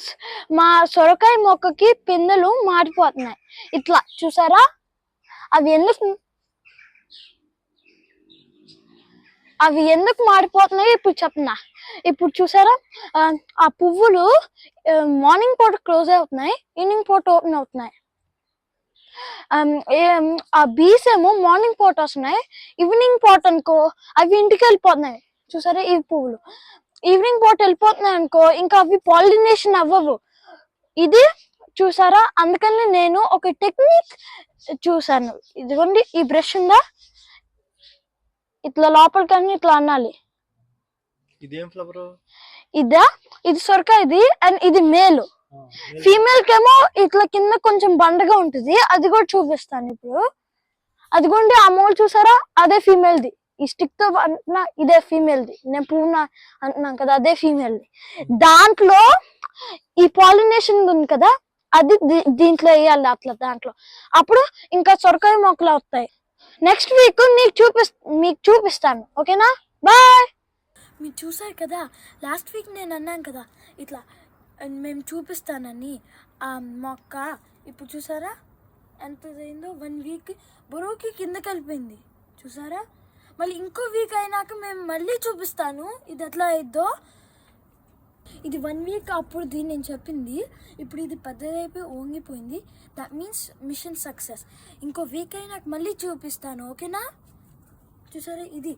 Friends మా సొరకాయ మొక్కకి పిందెలు మారిపోతున్నాయి. ఇట్లా చూసారా? అవి ఎందుకు అవి ఎందుకు మారిపోతున్నాయి ఇప్పుడు చెప్తున్నా ఇప్పుడు చూసారా? ఆ, పువ్వులు మార్నింగ్ పూట క్లోజ్ అవుతున్నాయి ఈవినింగ్ పూట ఓపెన్ అవుతున్నాయి. ఆ బీస్ ఏమో మార్నింగ్ పూట వస్తున్నాయి ఈవినింగ్ పూట అనుకో అవి ఇంటికి వెళ్ళిపోతున్నాయి. చూసారా ఈ పువ్వులు? ఈవినింగ్ పూట వెళ్ళిపోతున్నాయి అనుకో ఇంకా అవి పాలినేషన్ అవ్వవు. ఇది చూసారా? అందుకని నేను ఒక టెక్నిక్ చూసాను. ఇదిగోండి ఈ బ్రష్ ఉందా? ఇట్లా లోపలికని ఇట్లా అనాలి. ఇదేం ఫ్లవర్ ఇదా? ఇది సొరకాయది అండ్ ఇది మేలు. ఫీమేల్ కేమో ఇట్లా కింద కొంచెం బండగా ఉంటుంది. అది కూడా చూపిస్తాను ఇప్పుడు. అదిగోండి ఆ మోల్ చూసారా? అదే ఫీమేల్ ది ఈ స్టిక్తో అంటున్నా ఇదే ఫీమేల్ ది నేను పూర్ణ అంటున్నాను కదా అదే ఫీమేల్ ది దాంట్లో ఈ పాలినేషన్ ఉంది కదా అది దీ- దీంట్లో వేయాలి అట్లా దాంట్లో. అప్పుడు ఇంకా సొరకాయ మొక్కలు వస్తాయి. నెక్స్ట్ వీక్ నీకు చూపిస్తా మీకు చూపిస్తాను. ఓకేనా? బాయ్! మీరు చూసారు కదా లాస్ట్ వీక్ నేను అన్నాను కదా ఇట్లా మేము చూపిస్తానని ఆ మొక్క ఇప్పుడు చూసారా? ఎంత అయిందో వన్ వీక్ బరువుకి కింద కలిపింది చూసారా? మళ్ళీ ఇంకో వీక్ అయినాక మేము మళ్ళీ చూపిస్తాను. ఇది ఎట్లా అయిద్దో. ఇది వన్ వీక్ అప్పుడు దీన్ని నేను చెప్పింది. ఇప్పుడు ఇది పెద్దదైపోయి ఓంగిపోయింది. దట్ మీన్స్ మిషన్ సక్సెస్ ఇంకో వీక్ అయినాక మళ్ళీ చూపిస్తాను. ఓకేనా చూసారా? ఇది.